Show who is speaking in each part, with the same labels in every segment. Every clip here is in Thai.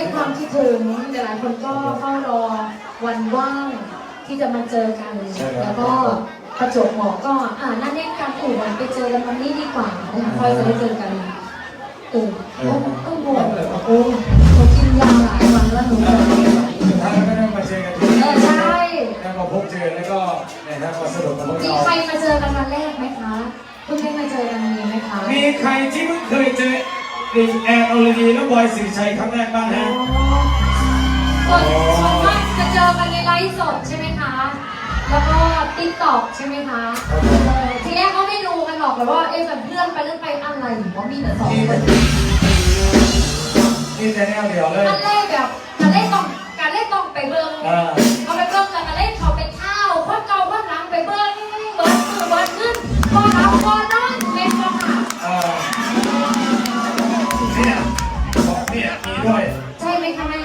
Speaker 1: ด้วยความคิดถึงหลายๆคนก็เฝ้ารอวันว่างที่จะมาเจอกันแล้วก็ประจวบเหมาะก็อ่านั่นเองกันอู่วันไปเจอกันวันนี้ดีกว่านะคะค่อยจะได้เจอกันเออก็ก็บวชโอ้หนูกินยาหลายวันแล้วหนูเหนื่อย
Speaker 2: สุดท้ายก็ได้มาเจอกันที่
Speaker 1: เอ
Speaker 2: นี่
Speaker 1: อใช่
Speaker 2: แล้วมาพบเจอแล้วก็นะครับมาสนุกกับพวก
Speaker 1: มี
Speaker 2: เรา
Speaker 1: ใครมาเจอกันวันแรกไหมคะเพิ่งได้มาเจอกันมีไหมคะ
Speaker 2: มีใครที่เพิ่งเคยเจอ ดิแอนออลดีและบอยสิริชัยครั้งแรกบ้างฮะ
Speaker 1: ส่วนส่วนมากจะเจอกันในไลฟ์สดใช่ไหมคะ แล้วก็ติ๊กต็อกใช่ไหมคะเออทีแรกก็ไม่รู้กันหรอกแต่ว่าเอ๊ะแบบเลื่อนไปเลื่อนไปอะไรหรือว่ามีแต่สองคน
Speaker 2: นี่แต่แนวเดียวเลย
Speaker 1: อันแรกแบบการเล่นต้องการเล่นต้องไปเบิ้ง
Speaker 2: อ่า
Speaker 1: เอาไปเบิ้งแล้วการเล่นเขาไปเท้าคนเก่าคนหลังไปเบิ้งเบิ้งมือเบิ้งขึ้นพอรับพอนอนเล่น คะแม่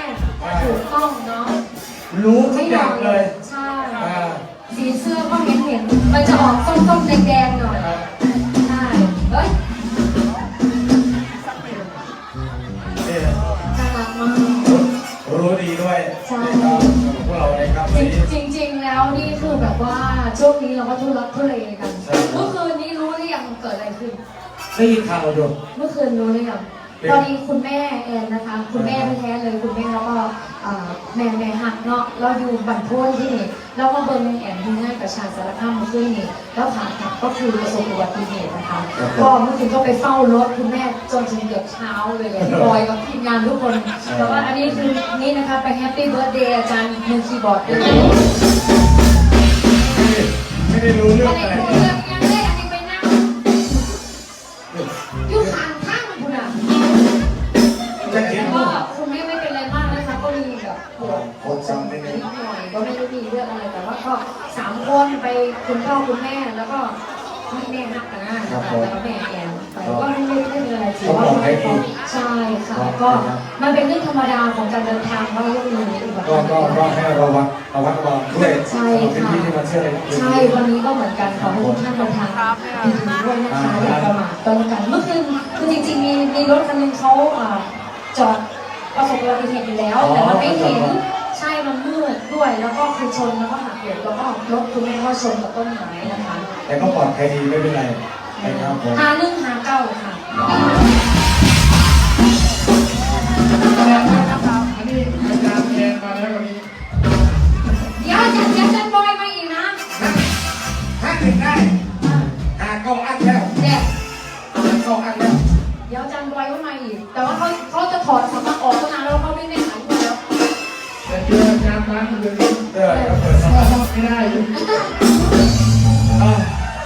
Speaker 1: ถูกต้องเนาะ
Speaker 2: รู้ทุกอย่างเลย
Speaker 1: ใช่
Speaker 2: อ่า
Speaker 1: สีเสื้อก็เห็นเห็นๆมันจะออกส้มๆแดงๆหน่อยใช่เฮ้ย
Speaker 2: เนี่ย
Speaker 1: น่ารักมาก
Speaker 2: รู้ดีด้วย
Speaker 1: ใช่
Speaker 2: นะครับพวกเราในครับวันนี้
Speaker 1: จริงจริงๆแล้วนี่คือแบบว่าช่วงนี้เราก็ทุรักทุเลกัน
Speaker 2: ใช่ครับ
Speaker 1: เมื่อคืนนี้รู้หรือยังเกิดอะไรขึ้น
Speaker 2: ได้ยินข่าวดู
Speaker 1: เมื่อคืนรู้หรือยัง
Speaker 2: เป็น
Speaker 1: ตอนนี้คุณแม่แอนนะคะ คุณแม่แท้ๆเลยคุณแม่แล้วก็อ่าแม่แม่หักเนาะเราอยู่บันพ้นที่นี่แล้วก็เบิร์นแอนที่ง่ายกับชาญสารคามเมื่อคืนนี้แล้วผ่ากลับก็คือประสบอุบัติเหตุนะคะก็เมื่อคืนก็ไปเฝ้ารถคุณแม่จนถึงเกือบเช้าเลยเลยบอยกับทีมงานทุกคนแต่ว่าอันนี้คือนี่นะคะไปแฮปปี้เบิร์ดเดย์อาจารย์มือคีย์บอร์ดด้วย
Speaker 2: ไม่ได้รู้เรื่อง
Speaker 1: อะไร
Speaker 2: ว
Speaker 1: ดปวดจำนิดหน่อยก็ไม่ได้มีเรื่องอะไรแต่ว่าก็สามคนไปคุณพ่อคุณแม่แล้วก็แม่นักกันนะแล้วก็แม่แอนไปก็ไม่ได้ไม่มีอะไรถือว่าใช่ค่ะก็มันเป็นเรื่องธรรมดาของการเดินทางว่าเรื่องนี้อุบัติ
Speaker 2: ก็
Speaker 1: เห
Speaker 2: ก็ก็
Speaker 1: ตุ
Speaker 2: ให้ระวังระวังระวังด้วย
Speaker 1: ใช่
Speaker 2: เป็น
Speaker 1: ค่ะ
Speaker 2: ที่ที่มาเชื่อเลย
Speaker 1: ใช่วันนี้ก็เหมือนกันขอให้ทุกท่านเดินทางดีๆด้วยนะคะอย่าประมาทก็แล้วกันเมื่อคืนคือจริงๆมีมีรถคันหนึงเขาอ่าจอดประสบอุบัติเหตุอยู่แล้ว แต่มันไม่เห็น ใช่มันมืดด้วยแล้วก็คือชนแล้วก็หักเหแล้วก็รถคุณแม่ก็ชนกับต้นไม้นะคะ
Speaker 2: แต่ก็ปลอดภัยดีไม่เป็นไรนะครับผม
Speaker 1: หาหนึ่งหาเก้าค่ะ
Speaker 2: อันนี้อาจารย์แอนมาแล้ววันนี้
Speaker 1: เดี๋ยวจัดจัดบอยมาอีกนะ
Speaker 2: ห้าหนึ่งได้หาก็อันแล้ว
Speaker 1: เด็ก
Speaker 2: หาก็อันแล้ว
Speaker 1: เดี๋ยวจันบอยก็มาอีก แต่ว่าเขาเขาจะถอดสมัครออกตั้ง เจ
Speaker 3: ออาจามร้านมันเลย
Speaker 2: เออเปิดสมัคร
Speaker 3: ไม่ได้
Speaker 2: อะ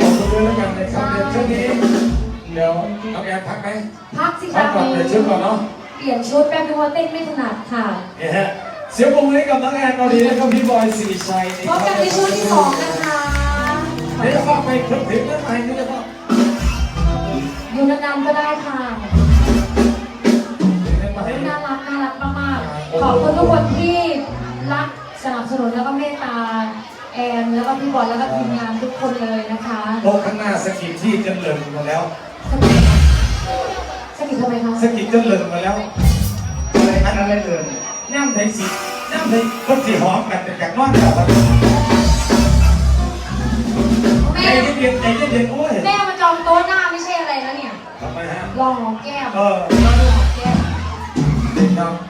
Speaker 2: ขอบคุณด้วยแล้วกันในะครับเดี๋ยวช่วงนี้ เดี๋ยวน้องแอนพักไหม
Speaker 1: พักสิ
Speaker 2: พั
Speaker 1: คะ
Speaker 2: กก่อนเดี๋ยวชุดก่อนเนาะ
Speaker 1: เปลี่ยนชุดแป๊บนึงว่าเต้นไม่ถนัดค่ะ
Speaker 2: เนี่ยฮะเสียงปรบมือให้กับน้องแอนตอนนี้แล้วก็พี่บอยสิริชัย
Speaker 1: พบกันในช่วงที่สองนะคะ
Speaker 2: เดี๋ยวจะฟังไปคลิปถึงแล้วไปนี่จะฟัง
Speaker 1: อยู่นานๆก็ได้ค่ะ
Speaker 2: ถึงไหม
Speaker 1: น่ารักน่ารักมากๆขอบคุณทุกคนที่ รักสนับสนุนแล้วก็เมตตาแอนแล้วก็พี่บอลแล้วก็ทีมงานทุกคนเลยนะคะ
Speaker 2: โต๊ะข้างหน้าสกิดที่จะเหลิงมาแล้ว
Speaker 1: สกิดทำไมคะ
Speaker 2: สกิดจะเหลิงมาแล้วอะไรอันอะไรเอ่ยย่ำไทยสีย่ำไทยคนสีหอมกันแต่จากนอนแบบว่า
Speaker 1: แม่
Speaker 2: ใจเย็นๆใจเย็นๆโอ้ย
Speaker 1: แม่มาจองโต๊ะหน้าไม่ใช่อะไรนะเนี่ย
Speaker 2: ทำไมฮะ
Speaker 1: ลองหอมแก้ม
Speaker 2: เออ
Speaker 1: ลองหอมแก้ม
Speaker 2: เด็กครับ
Speaker 1: ใช่